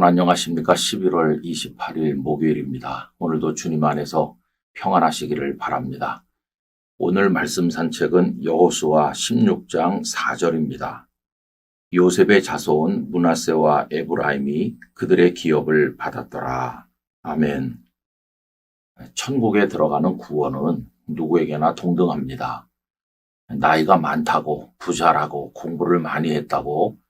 여러분 안녕하십니까? 11월 28일 목요일입니다. 오늘도 주님 안에서 평안하시기를 바랍니다. 오늘 말씀 산책은 여호수아 16장 4절입니다. 요셉의 자손 문하세와 에브라임이 그들의 기업을 받았더라. 아멘. 천국에 들어가는 구원은 누구에게나 동등합니다. 나이가 많다고 부자라고 공부를 많이 했다고 네,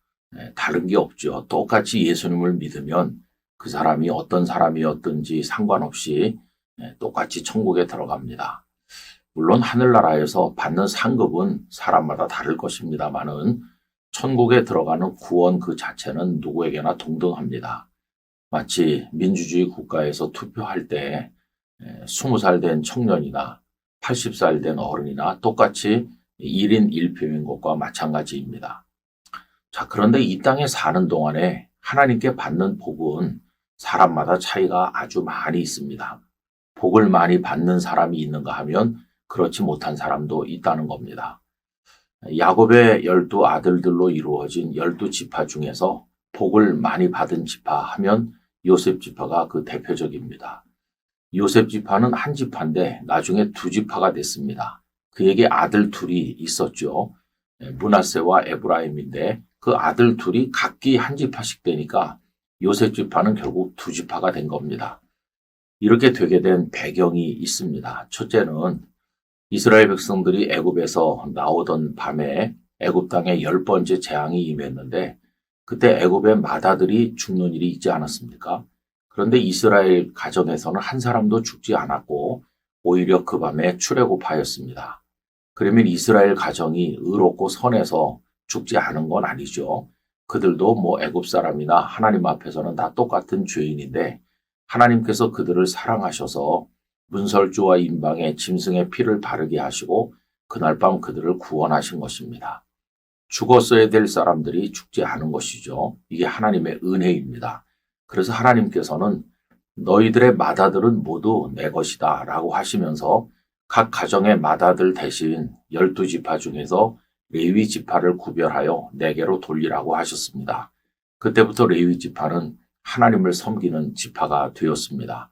다른 게 없죠. 똑같이 예수님을 믿으면 그 사람이 어떤 사람이었든지 상관없이 네, 똑같이 천국에 들어갑니다. 물론 하늘나라에서 받는 상급은 사람마다 다를 것입니다만은 천국에 들어가는 구원 그 자체는 누구에게나 동등합니다. 마치 민주주의 국가에서 투표할 때 20살 된 청년이나 80살 된 어른이나 똑같이 1인 1표인 것과 마찬가지입니다. 자, 그런데 이 땅에 사는 동안에 하나님께 받는 복은 사람마다 차이가 아주 많이 있습니다. 복을 많이 받는 사람이 있는가 하면 그렇지 못한 사람도 있다는 겁니다. 야곱의 열두 아들들로 이루어진 열두 지파 중에서 복을 많이 받은 지파 하면 요셉 지파가 그 대표적입니다. 요셉 지파는 한 지파인데 나중에 두 지파가 됐습니다. 그에게 아들 둘이 있었죠. 문하세와 에브라임인데 그 아들 둘이 각기 한 지파씩 되니까 요셉 지파는 결국 두 지파가 된 겁니다. 이렇게 되게 된 배경이 있습니다. 첫째는 이스라엘 백성들이 애굽에서 나오던 밤에 애굽 땅에 열 번째 재앙이 임했는데 그때 애굽의 마다들이 죽는 일이 있지 않았습니까? 그런데 이스라엘 가정에서는 한 사람도 죽지 않았고 오히려 그 밤에 출애굽하였습니다. 그러면 이스라엘 가정이 의롭고 선해서 죽지 않은 건 아니죠. 그들도 뭐 애굽 사람이나 하나님 앞에서는 다 똑같은 죄인인데 하나님께서 그들을 사랑하셔서 문설주와 인방에 짐승의 피를 바르게 하시고 그날 밤 그들을 구원하신 것입니다. 죽었어야 될 사람들이 죽지 않은 것이죠. 이게 하나님의 은혜입니다. 그래서 하나님께서는 너희들의 마다들은 모두 내 것이다 라고 하시면서 각 가정의 마다들 대신 열두 지파 중에서 레위 지파를 구별하여 네개로 돌리라고 하셨습니다. 그때부터 레위 지파는 하나님을 섬기는 지파가 되었습니다.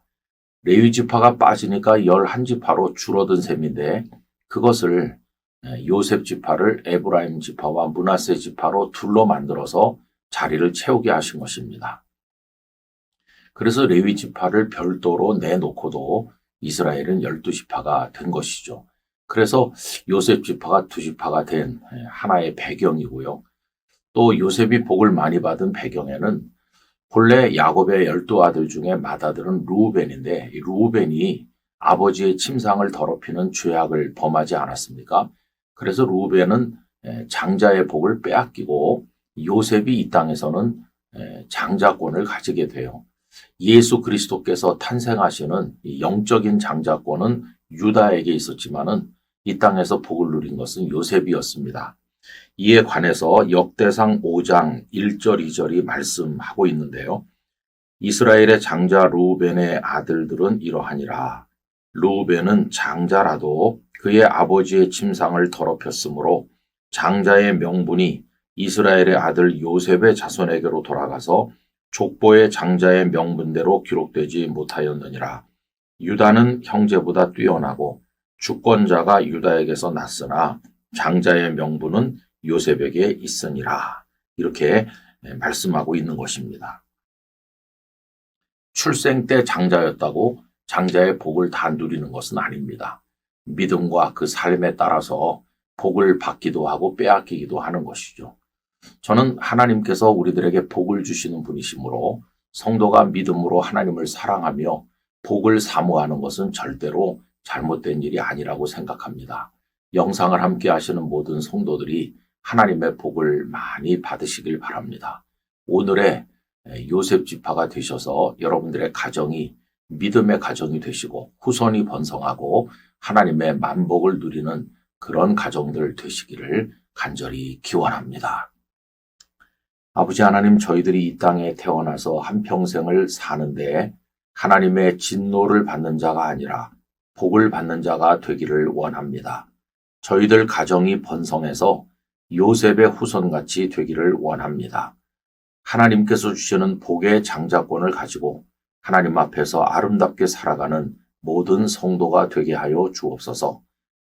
레위 지파가 빠지니까 열한 지파로 줄어든 셈인데 그것을 요셉 지파를 에브라임 지파와 문하세 지파로 둘로 만들어서 자리를 채우게 하신 것입니다. 그래서 레위 지파를 별도로 내놓고도 이스라엘은 열두 지파가 된 것이죠. 그래서 요셉 지파가 두 지파가 된 예, 하나의 배경이고요. 또 요셉이 복을 많이 받은 배경에는 본래 야곱의 열두 아들 중에 맏아들은 루우벤인데 루우벤이 아버지의 침상을 더럽히는 죄악을 범하지 않았습니까? 그래서 루우벤은 예, 장자의 복을 빼앗기고 요셉이 이 땅에서는 예, 장자권을 가지게 돼요. 예수 그리스도께서 탄생하시는 영적인 장자권은 유다에게 있었지만은 이 땅에서 복을 누린 것은 요셉이었습니다. 이에 관해서 역대상 5장 1절 2절이 말씀하고 있는데요. 이스라엘의 장자 루벤의 아들들은 이러하니라. 루벤은 장자라도 그의 아버지의 침상을 더럽혔으므로 장자의 명분이 이스라엘의 아들 요셉의 자손에게로 돌아가서 족보의 장자의 명분대로 기록되지 못하였느니라. 유다는 형제보다 뛰어나고 주권자가 유다에게서 났으나 장자의 명분은 요셉에게 있으니라. 이렇게 말씀하고 있는 것입니다. 출생 때 장자였다고 장자의 복을 다 누리는 것은 아닙니다. 믿음과 그 삶에 따라서 복을 받기도 하고 빼앗기기도 하는 것이죠. 저는 하나님께서 우리들에게 복을 주시는 분이시므로 성도가 믿음으로 하나님을 사랑하며 복을 사모하는 것은 절대로 잘못된 일이 아니라고 생각합니다. 영상을 함께 하시는 모든 성도들이 하나님의 복을 많이 받으시길 바랍니다. 오늘의 요셉 지파가 되셔서 여러분들의 가정이 믿음의 가정이 되시고 후손이 번성하고 하나님의 만복을 누리는 그런 가정들 되시기를 간절히 기원합니다. 아버지 하나님 저희들이 이 땅에 태어나서 한평생을 사는데 하나님의 진노를 받는 자가 아니라 복을 받는 자가 되기를 원합니다. 저희들 가정이 번성해서 요셉의 후손같이 되기를 원합니다. 하나님께서 주시는 복의 장자권을 가지고 하나님 앞에서 아름답게 살아가는 모든 성도가 되게 하여 주옵소서.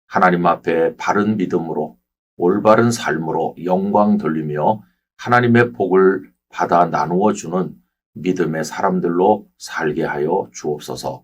하나님 앞에 바른 믿음으로 올바른 삶으로 영광 돌리며 하나님의 복을 받아 나누어 주는 믿음의 사람들로 살게 하여 주옵소서.